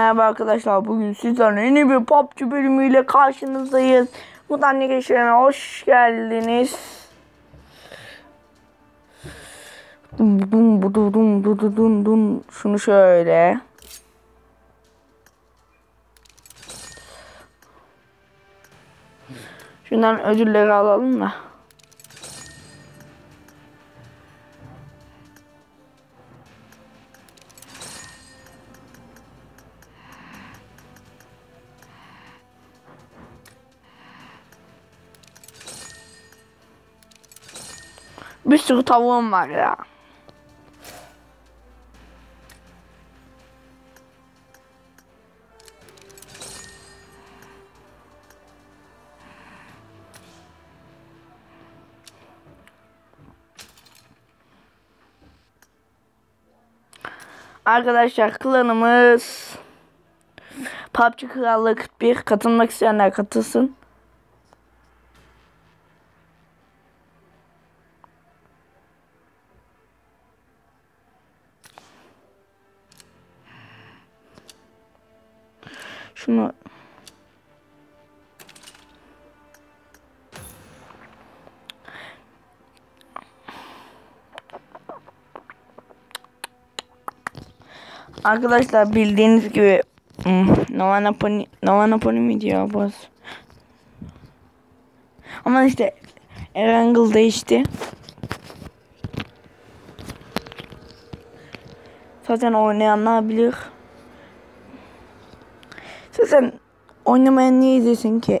Merhaba arkadaşlar bugün sizlerle yeni bir PUBG bölümüyle karşınızdayız. Ne geçirene hoş geldiniz. Dum dum dum du du dum dum. Şunu şöyle. Şundan ödülleri alalım da. Bir sürü tavuğum var ya. Arkadaşlar klanımız PUBG Krallığı 41 katılmak isteyenler katılsın. Arkadaşlar bildiğiniz gibi hmm, Nova Pony Nova Pony mi diyor boz? Ama işte Erangel değişti. Zaten oynayanlar bilir. Zaten oynamayan niye izlesin ki?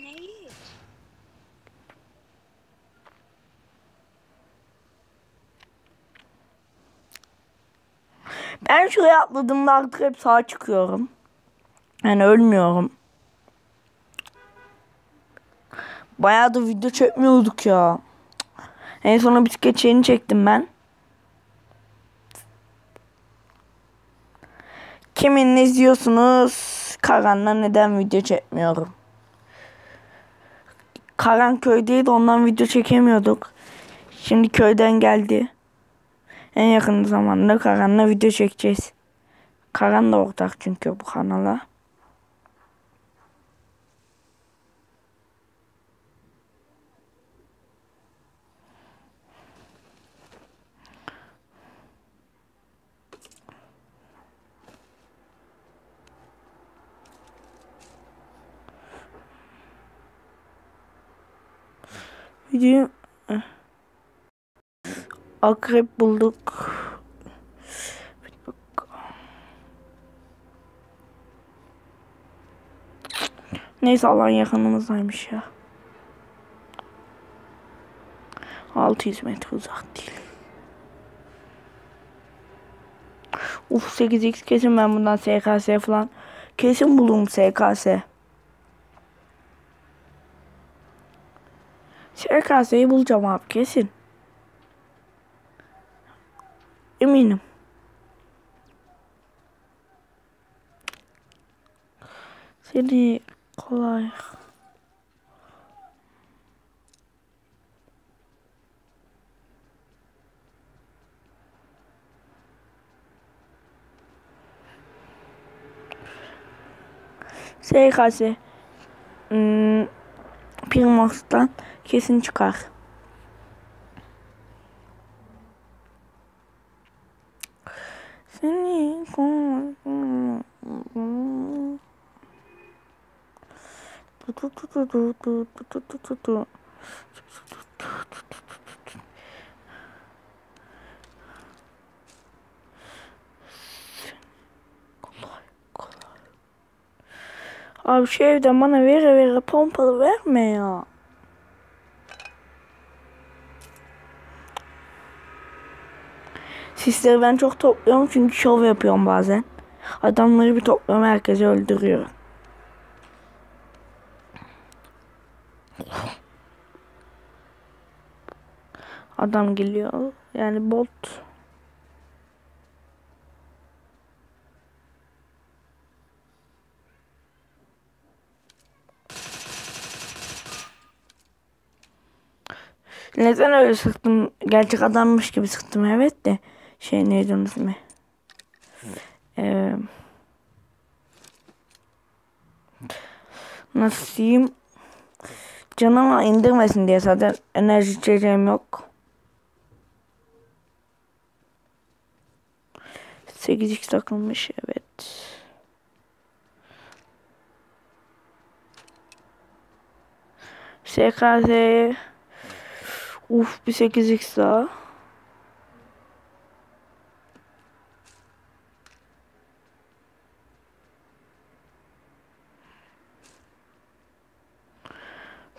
etmeyiz. Ben şuraya atladığımda artık hep sağa çıkıyorum. Yani ölmüyorum. Bayağı da video çekmiyorduk ya. En sona bisiklet şeyini çektim ben. Kimin izliyorsunuz? Karan'la neden video çekmiyorum? Karan köydeydi ondan video çekemiyorduk. Şimdi köyden geldi. En yakın zamanda Karan'la video çekeceğiz. Karan da ortak çünkü bu kanala. Video eh. akrep bulduk. Neyse alan yakınımızdaymış ya. 600 metre uzak değil. Uf 8x kesin ben bundan SKS falan kesin bulurum SKS. SKS'yi bulacağım abi kesin. Eminim. Seni kolay. SKS hmm, Çıkar. Seni kolay. Tu tu tu tu tu tu tu tu tu tu. Abi şu evden bana vere vere pompalı verme ya. Sisleri ben çok topluyorum çünkü şov yapıyorum bazen. Adamları bir topluyorum herkesi öldürüyorum. Adam geliyor. Yani bot. Neden öyle sıktım? Gerçek adammış gibi sıktım evet de. Şey neydi onun ismi? Ee, nasıl diyeyim? Canıma indirmesin diye zaten enerji içeceğim yok. 8x takılmış evet. SKS Uf bir 8x daha.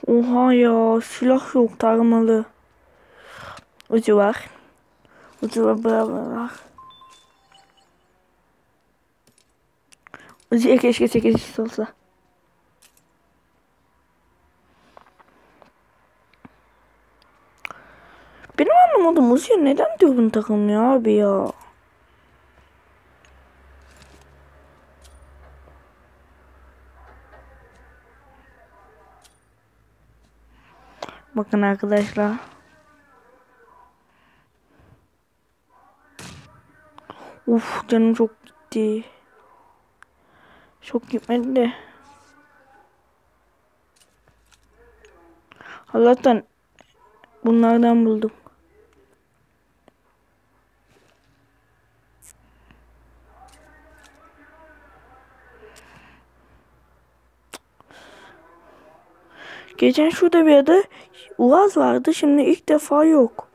Oha ya silah yok taramalı. Ucu var. Ucu var beraber. Ucuya keşke 8x olsa. Benim anlamadım Uzi'ye neden dürbün takılmıyor abi ya? Bakın arkadaşlar. Uf canım çok gitti. Çok gitmedi de. Allah'tan bunlardan buldum. Geçen şurada bir yerde Uaz vardı. Şimdi ilk defa yok.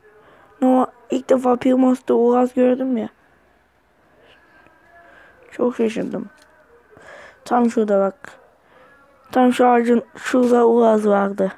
No, ilk defa Primos'ta Uaz gördüm ya. Çok şaşırdım. Tam şurada bak. Tam şu ağacın şurada Uaz vardı.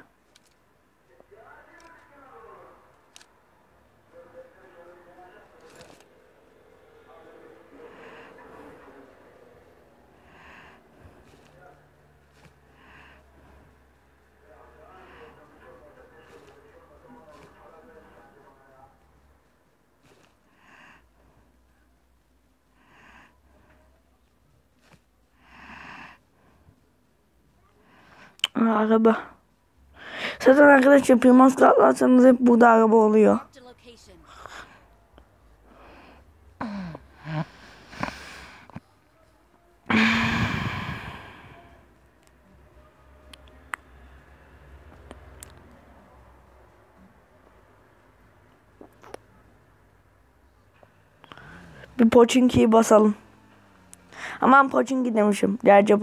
Araba. Zaten arkadaşlar Primos'la atlarsanız hep burada araba oluyor. Bir Pochinki'yi basalım. Aman Pochinki demişim. Gerçi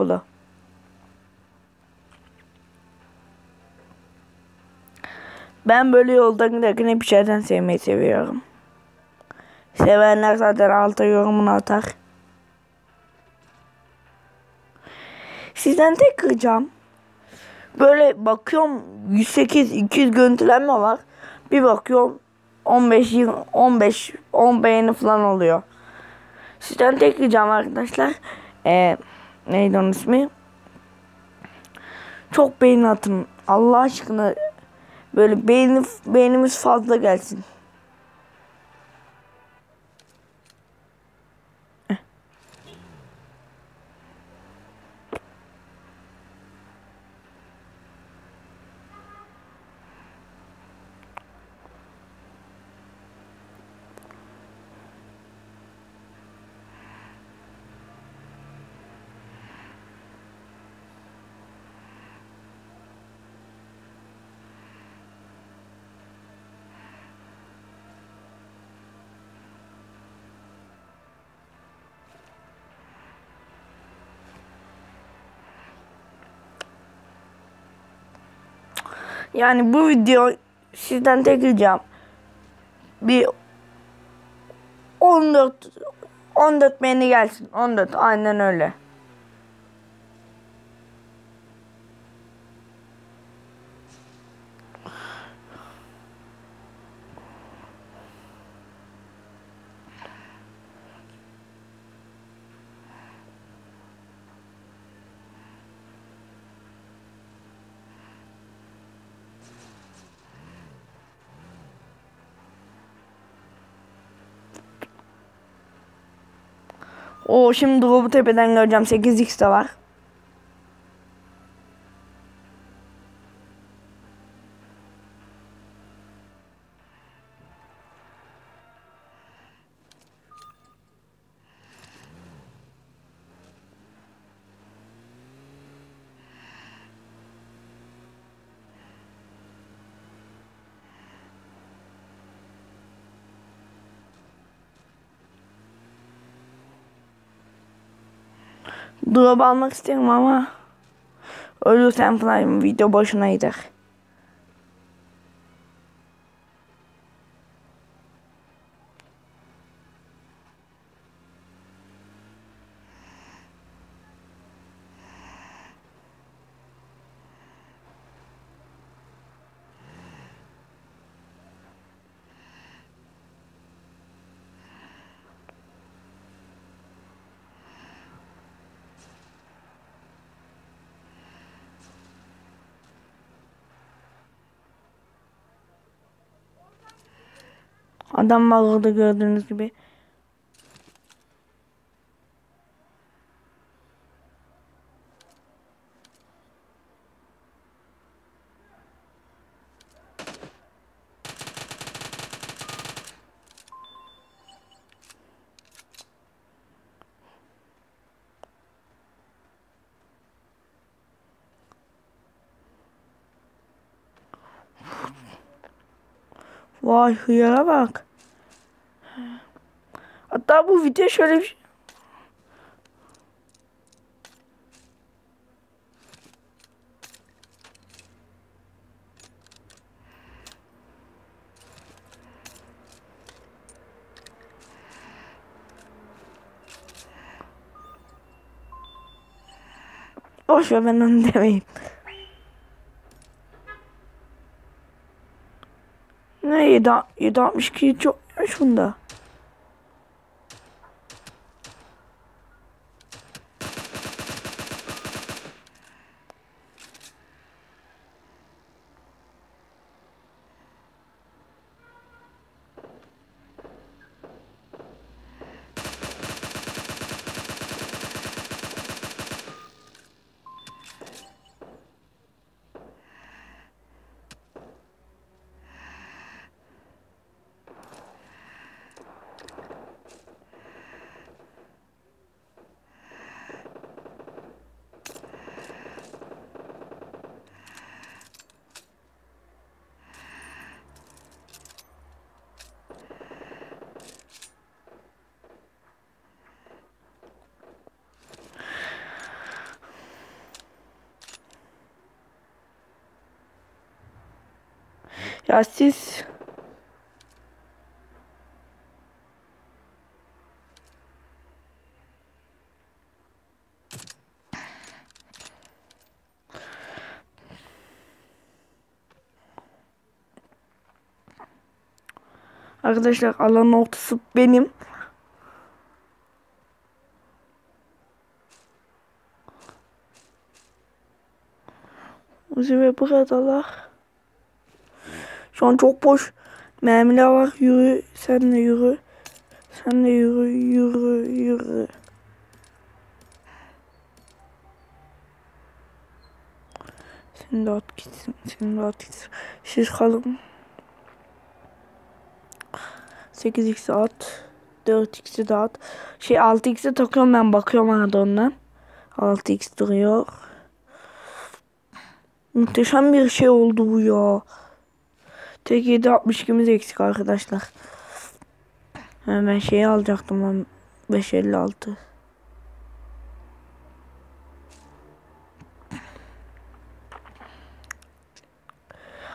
Ben böyle yolda giderken hep içeriden sevmeyi seviyorum. Sevenler zaten alta yorumunu atar. Sizden tek ricam böyle bakıyorum 108 200 görüntülenme var. Bir bakıyorum 15 20 15 10 beğeni falan oluyor. Sizden tek ricam arkadaşlar. Ee, neydi onun ismi? Çok beğeni atın. Allah aşkına böyle beğeni, beğenimiz fazla gelsin. Yani bu video sizden tek ricam bir 14 14 beğeni gelsin. 14 aynen öyle. O şimdi drop'u tepeden göreceğim. 8x de var. Drop almak isterim ama ölürsem falan video boşuna gider. Adam orada gördüğünüz gibi. Vay hıyara bak. Hatta bu video şöyle bir şey- Boş ver ben onu demeyeyim. Ne 7, 762 çok şunda. Ya siz Arkadaşlar alan ortası benim. Ve buradalar. Şu an çok boş. Mermiler var. Yürü. Sen de yürü. Sen de yürü. Yürü. Yürü. Sen de at gitsin. Sen de at gitsin. Siz kalın. 8x at. 4x'i de at. Şey 6x'i takıyorum ben bakıyorum arada ondan. 6x duruyor. Muhteşem bir şey oldu bu ya. Tek 7.62'miz eksik arkadaşlar. Hemen şeyi alacaktım ben 556.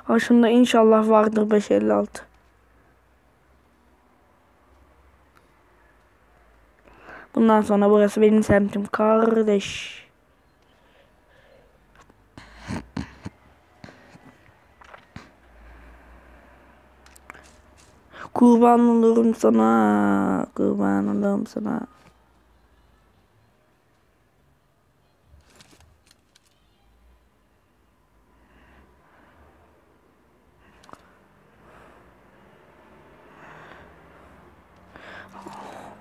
Ha şunda inşallah vardır 556. Bundan sonra burası benim semtim kardeş. Kurban olurum sana. Kurban olurum sana.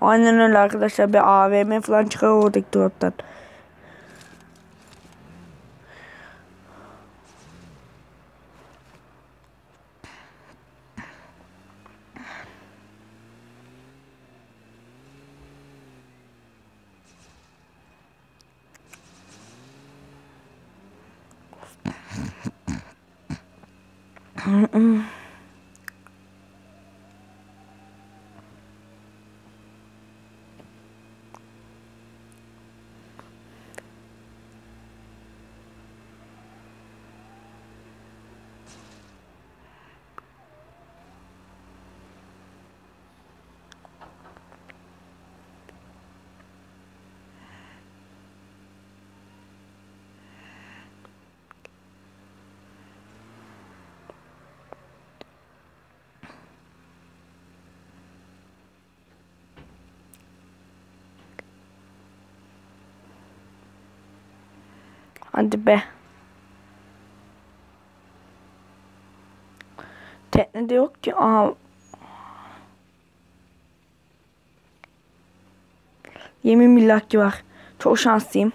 Aynen öyle arkadaşlar. Bir AVM falan çıkar oradaki droptan. Hadi be. Teknede yok ki. Aa. Yemin billah ki var. Çok şanslıyım.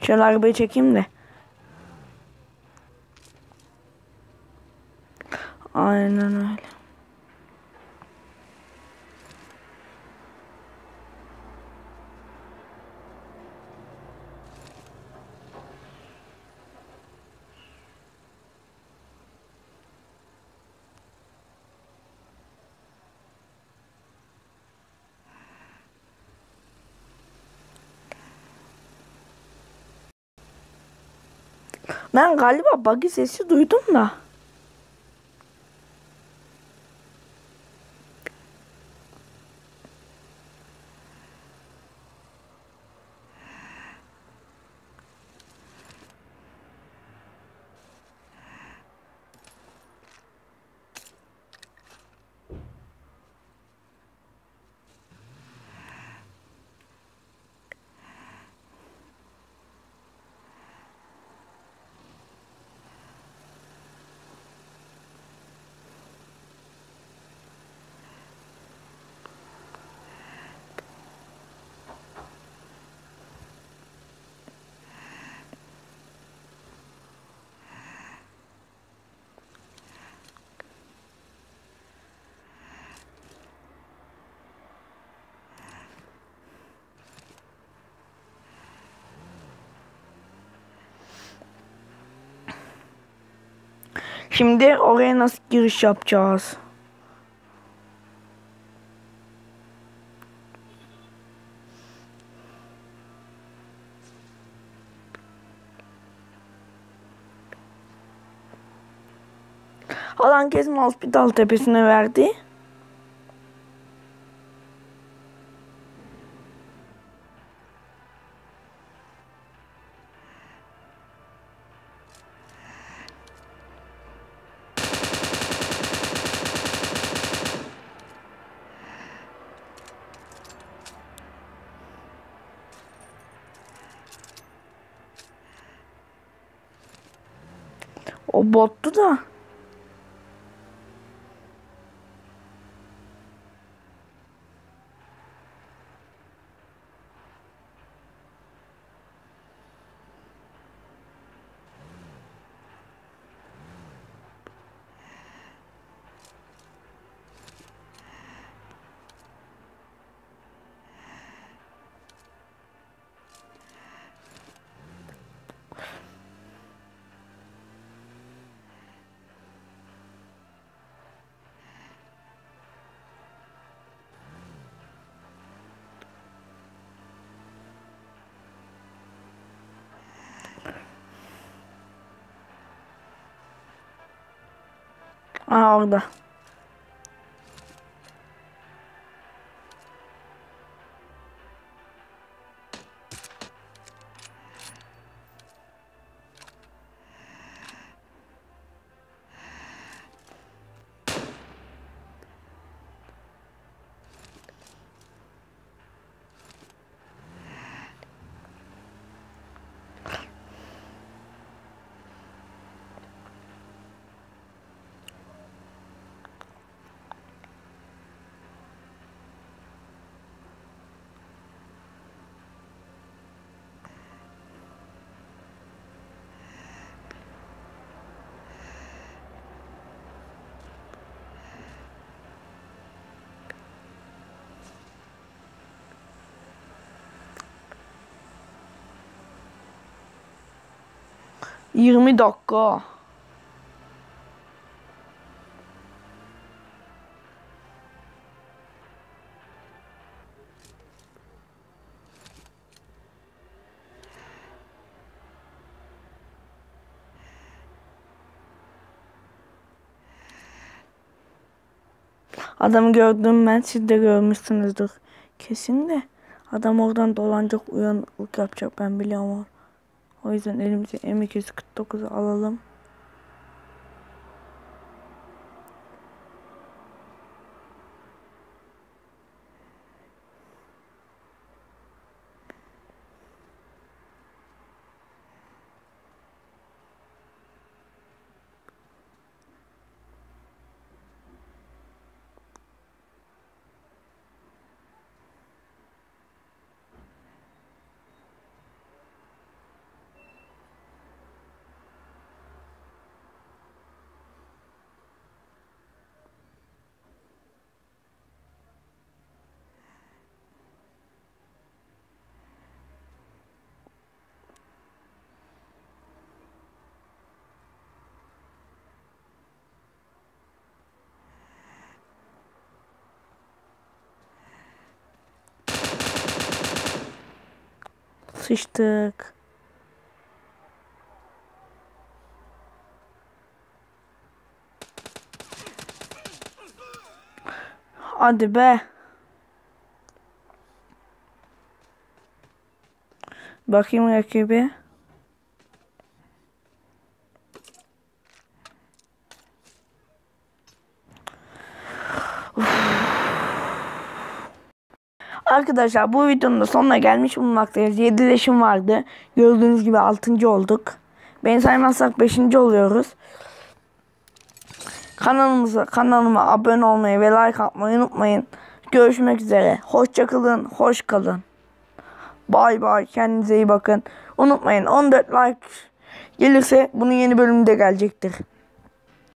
Şöyle arabayı çekeyim de. Aynen öyle. Ben galiba buggy sesi duydum da. Şimdi oraya nasıl giriş yapacağız? Alan kesme hospital tepesine verdi. O bottu da. Aa orada. 20 dakika. Adamı gördüm ben siz de görmüşsünüzdür. Kesin de adam oradan dolanacak uyanıklık yapacak ben biliyorum. O yüzden elimize M249'u alalım. Sıçtık. Hadi be. Bakayım rakibi. Arkadaşlar bu videonun da sonuna gelmiş bulunmaktayız. 7 leşim vardı. Gördüğünüz gibi 6. olduk. Beni saymazsak 5. oluyoruz. Kanalımıza kanalıma abone olmayı ve like atmayı unutmayın. Görüşmek üzere. Hoşça kalın, hoş kalın. Bay bay. Kendinize iyi bakın. Unutmayın 14 like gelirse bunun yeni bölümü de gelecektir.